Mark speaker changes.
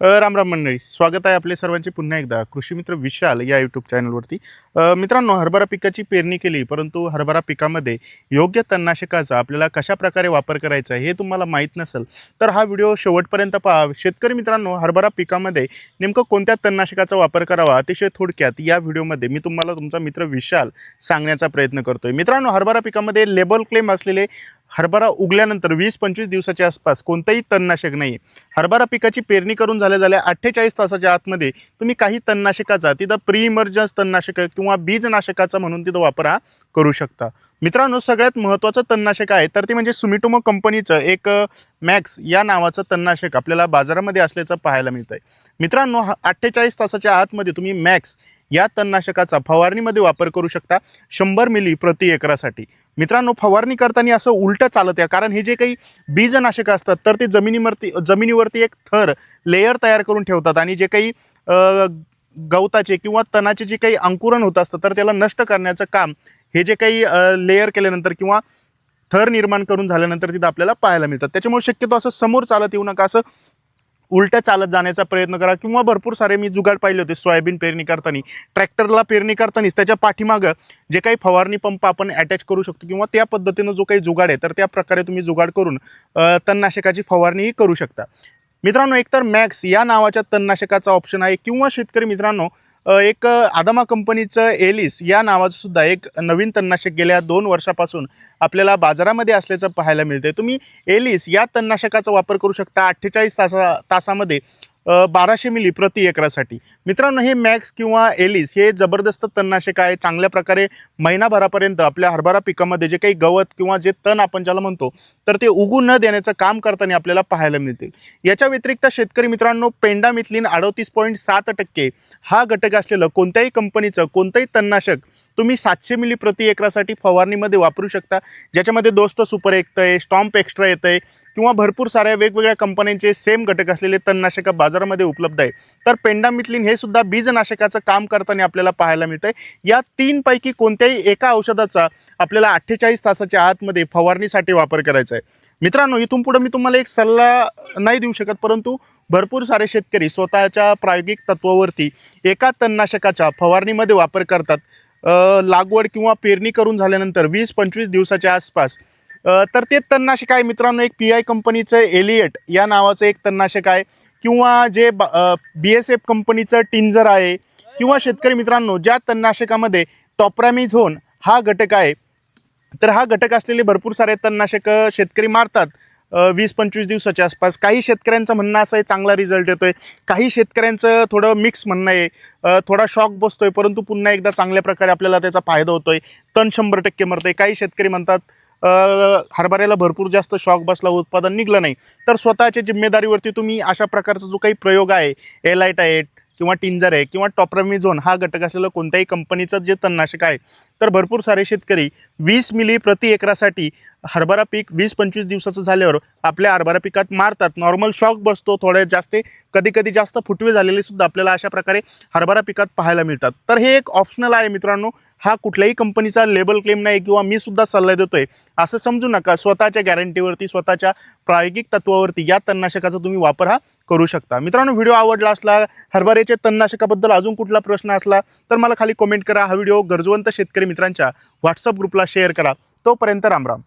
Speaker 1: राम राम मंडळी. स्वागत आहे आपले सर्वांचे पुन्हा एकदा. कृषी मित्र विशाल या यूट्यूब चॅनलवरती मित्रांनो हरभरा पिकाची पेरणी केली परंतु हरभरा पिकामध्ये योग्य तणनाशकाचा आपल्याला कशा प्रकारे वापर करायचा आहे हे तुम्हाला माहीत नसेल तर हा व्हिडिओ शेवटपर्यंत पहा. शेतकरी मित्रांनो हरभरा पिकामध्ये नेमकं कोणत्या तणनाशकाचा वापर करावा? अतिशय थोडक्यात या व्हिडिओमध्ये मी तुम्हाला तुमचा मित्र विशाल सांगण्याचा प्रयत्न करतोय. मित्रांनो हरभरा पिकामध्ये लेबल क्लेम असलेले हरभरा उगल्यानंतर वीस पंचवीस दिवसाच्या आसपास कोणतंही तणनाशक नाही. हरभरा पिकाची पेरणी करून झाल्या झाल्या अठ्ठेचाळीस तासाच्या आतमध्ये तुम्ही काही तणनाशकाचा तिथं प्री इमर्जन्स तणनाशक किंवा बीजनाशकाचा म्हणून तिथं वापर हा करू शकता. मित्रांनो सगळ्यात महत्त्वाचं तणनाशक आहे तर ते म्हणजे सुमिटोमो कंपनीचं एक मॅक्स या नावाचं तणनाशक आपल्याला बाजारामध्ये असल्याचं पाहायला मिळतं आहे मित्रांनो अठ्ठेचाळीस तासाच्या आतमध्ये तुम्ही मॅक्स या तणनाशकाचा फवारणीमध्ये वापर करू शकता शंभर मिली प्रति एकरासाठी. मित्रांनो फवारणी करताना असं उलटं चालत आहे कारण हे जे काही बीजनाशक असतात तर ते जमिनीवरती जमिनीवरती एक थर लेयर तयार करून ठेवतात. आणि जे काही गवताचे किंवा तणाचे जे काही अंकुरण होत असतं तर त्याला नष्ट करण्याचं काम हे जे काही लेयर केल्यानंतर किंवा थर निर्माण करून झाल्यानंतर तिथं आपल्याला पाहायला मिळतात. त्याच्यामुळे शक्यतो असं समोर चालत येऊ नका असं उलटं चालत जाण्याचा प्रयत्न करा किंवा भरपूर सारे मी जुगाड पाहिले होते सोयाबीन पेरणी करताना. ट्रॅक्टरला पेरणी करतानाच त्याच्या पाठीमागं जे काही फवारणी पंप आपण अटॅच करू शकतो किंवा त्या पद्धतीनं जो काही जुगाड आहे तर त्या प्रकारे तुम्ही जुगाड करून तणनाशकाची फवारणीही करू शकता. मित्रांनो एकतर मॅक्स या नावाच्या तणनाशकाचा ऑप्शन आहे किंवा शेतकरी मित्रांनो एक आदमा आदामा कंपनीचं एलिस या नावाचं सुद्धा एक नवीन तणनाशक गेल्या दोन वर्षापासून आपल्याला बाजारामध्ये असल्याचं पाहायला मिळते तुम्ही एलिस या तणनाशकाचा वापर करू शकता अठ्ठेचाळीस तासा तासामध्ये बाराशे मिली प्रति एकरासाठी. मित्रांनो हे मॅक्स किंवा एलिस हे जबरदस्त तणनाशक आहे. चांगल्या प्रकारे महिनाभरापर्यंत आपल्या हरभरा पिकामध्ये जे काही गवत किंवा जे तण आपण ज्याला म्हणतो तर ते उगू न देण्याचं काम करताना आपल्याला पाहायला मिळतील. याच्या व्यतिरिक्त शेतकरी मित्रांनो पेंडामिथलीन अडोतीस पॉईंट सात टक्के हा घटक असलेलं कोणत्याही कंपनीचं कोणतंही तणनाशक तुम्ही सातशे मिली प्रति एकरासाठी फवारणीमध्ये वापरू शकता. ज्याच्यामध्ये दोस्त सुपर एकतं आहे स्टॉम्प एक्स्ट्रा येतं आहे किंवा भरपूर साऱ्या वेगवेगळ्या कंपन्यांचे सेम घटक असलेले तणनाशक बाजारामध्ये उपलब्ध आहे तर पेंडामिथलीन हे सुद्धा बीजनाशकाचं काम करताना आपल्याला पाहायला मिळतं आहे या तीनपैकी कोणत्याही एका औषधाचा आपल्याला अठ्ठेचाळीस तासाच्या आतमध्ये फवारणीसाठी वापर करायचा आहे. मित्रांनो इथून पुढे मी तुम्हाला एक सल्ला नाही देऊ शकत परंतु भरपूर सारे शेतकरी स्वतःच्या प्रायोगिक तत्वावरती एका तणनाशकाच्या फवारणीमध्ये वापर करतात. लागवड किंवा पेरणी करून झाल्यानंतर वीस पंचवीस दिवसाच्या आसपास तर ते तणनाशक आहे. मित्रांनो एक पी आय कंपनीचं एलियट या नावाचं एक तणनाशक आहे. किंवा जे बी एस एफ कंपनीचं टिंजर आहे. किंवा शेतकरी मित्रांनो ज्या तणनाशकामध्ये टॉप्रामिझोन हा घटक आहे तर हा घटक असलेले भरपूर सारे तणनाशक शेतकरी मारतात वीस पंचवीस दिवसाच्या आसपास. काही शेतकऱ्यांचं म्हणणं असं आहे चांगला रिझल्ट येतोय. काही शेतकऱ्यांचं थोडं मिक्स म्हणणं आहे. थोडा शॉक बसतोय परंतु पुन्हा एकदा चांगल्या प्रकारे आपल्याला त्याचा फायदा होतोय. तण शंभर टक्के मरतंय. काही शेतकरी म्हणतात हरभऱ्याला भरपूर जास्त शॉक बसला उत्पादन निघलं नाही. तर स्वतःच्या जिम्मेदारीवरती तुम्ही अशा प्रकारचा जो काही प्रयोग आहे एलाइट किंवा टिंजर आहे किंवा टॉपरमिझोन हा घटक असलेलं कोणत्याही कंपनीचं जे तणनाशक आहे तर भरपूर सारे शेतकरी वीस मिली प्रति एकरासाठी हरभरा पीक वीस पंचवीस दिवसाचं झाल्यावर आपल्या हरभरा पिकात मारतात. नॉर्मल शॉक बसतो थोडे जास्त कधी कधी जास्त फुटवे झालेले सुद्धा आपल्याला अशा प्रकारे हरभरा पिकात पाहायला मिळतात. तर हे एक ऑप्शनल आहे मित्रांनो. हा कुठल्याही कंपनीचा लेबल क्लेम नाही किंवा मी सुद्धा सल्ला देतोय. असं समजू नका. स्वतःच्या गॅरंटीवरती स्वतःच्या प्रायोगिक तत्वावरती या तणनाशकाचा तुम्ही वापर हा करू शकता. मित्रांनो व्हिडिओ आवडला असला हरभऱ्याचे तणनाशकाबद्दल अजून कुठला प्रश्न असला तर मला खाली कमेंट करा. हा व्हिडिओ गरजवंत शेतकरी मित्रांच्या व्हॉट्सअप ग्रुपला शेअर करा. तोपर्यंत रामराम.